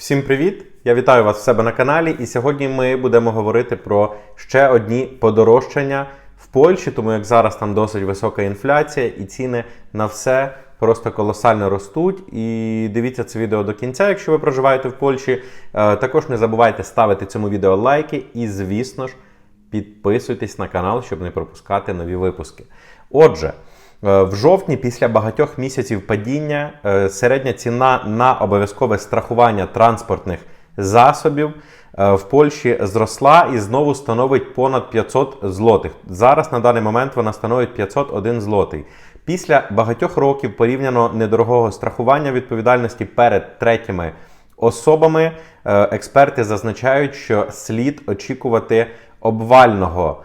Всім привіт! Я вітаю вас в себе на каналі. І сьогодні ми будемо говорити про ще одні подорожчання в Польщі, тому як зараз там досить висока інфляція і ціни на все просто колосально ростуть. І дивіться це відео до кінця, якщо ви проживаєте в Польщі. Е, Також не забувайте ставити цьому відео лайки і, звісно ж, підписуйтесь на канал, щоб не пропускати нові випуски. Отже. Е, В жовтні, після багатьох місяців падіння, е, середня ціна на обов'язкове страхування транспортних засобів е, в Польщі зросла і знову становить понад 500 злотих. Зараз на даний момент вона становить 501 злотий. Після багатьох років порівняно недорогого страхування відповідальності перед третіми особами, експерти зазначають, що слід очікувати обвального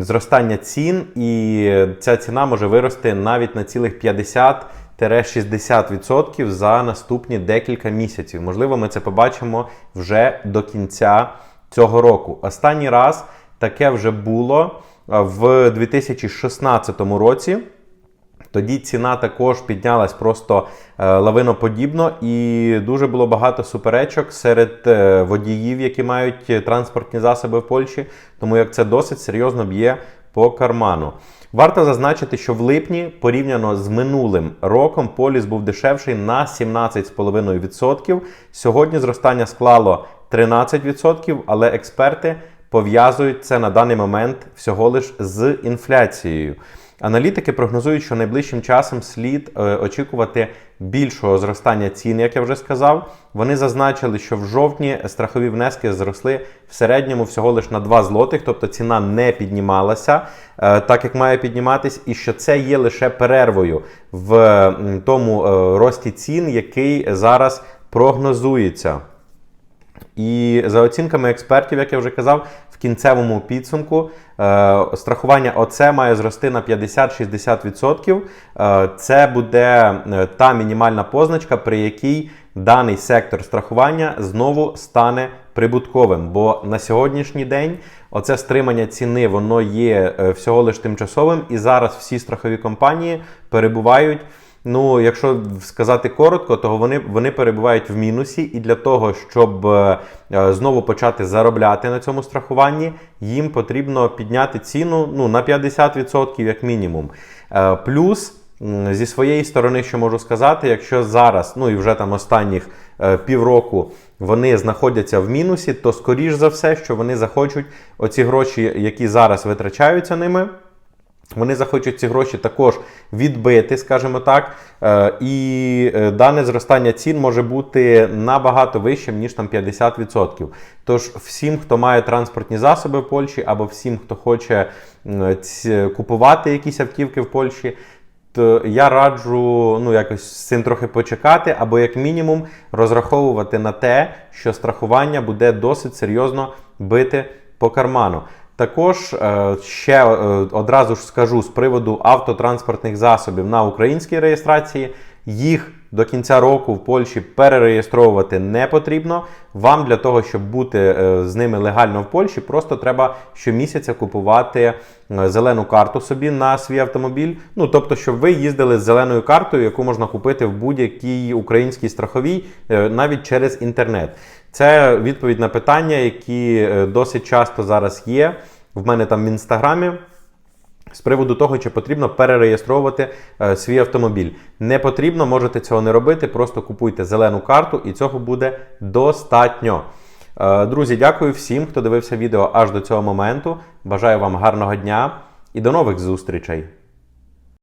зростання цін, і ця ціна може вирости навіть на цілих 50-60% за наступні декілька місяців. Можливо, ми це побачимо вже до кінця цього року. Останній раз таке вже було е, в 2016 році. Тоді ціна також піднялась просто е, лавиноподібно, і дуже було багато суперечок серед е, водіїв, які мають транспортні засоби в Польщі, тому як це досить серйозно б'є по карману. Варто зазначити, що в липні, порівняно з минулим роком, поліс був дешевший на 17,5%. Сьогодні зростання склало 13%, але експерти пов'язують це на даний момент всього лиш з інфляцією. Аналітики прогнозують, що найближчим часом слід е, очікувати більшого зростання цін, як я вже сказав. Вони зазначили, що в жовтні страхові внески зросли в середньому всього лише на 2 злотих, тобто ціна не піднімалася е, так, як має підніматись, і що це є лише перервою в тому е, рості цін, який зараз прогнозується. І за оцінками експертів, як я вже казав, в кінцевому підсумку е, страхування ОЦ має зрости на 50-60%. Е, це буде е, та мінімальна позначка, при якій даний сектор страхування знову стане прибутковим. Бо на сьогоднішній день оце стримання ціни воно є всього лиш тимчасовим, і зараз всі страхові компанії перебувають. Ну, якщо сказати коротко, то вони, вони перебувають в мінусі, і для того, щоб е, е, знову почати заробляти на цьому страхуванні, їм потрібно підняти ціну ну, на 50% як мінімум. Е, плюс. Зі своєї сторони, що можу сказати, якщо зараз, ну і вже там останніх е, півроку вони знаходяться в мінусі, то скоріш за все, що вони захочуть оці гроші, які зараз витрачаються ними, вони захочуть ці гроші також відбити, скажімо так. Е, І е, дане зростання цін може бути набагато вищим, ніж там 50%. Тож всім, хто має транспортні засоби в Польщі, або всім, хто хоче купувати якісь автівки в Польщі, то я раджу ну, якось з цим трохи почекати, або як мінімум розраховувати на те, що страхування буде досить серйозно бити по карману. Також е, ще е, одразу ж скажу з приводу автотранспортних засобів на українській реєстрації. Їх до кінця року в Польщі перереєстровувати не потрібно. Вам для того, щоб бути е, з ними легально в Польщі, просто треба щомісяця купувати зелену карту собі на свій автомобіль. Ну тобто, щоб ви їздили з зеленою картою, яку можна купити в будь-якій українській страховій, навіть через інтернет. Це відповідь на питання, які е, досить часто зараз є. В мене там в інстаграмі. З приводу того, чи потрібно перереєстровувати е, свій автомобіль. Не потрібно, можете цього не робити, просто купуйте зелену карту, і цього буде достатньо. Е, друзі, дякую всім, хто дивився відео аж до цього моменту. Бажаю вам гарного дня і до нових зустрічей!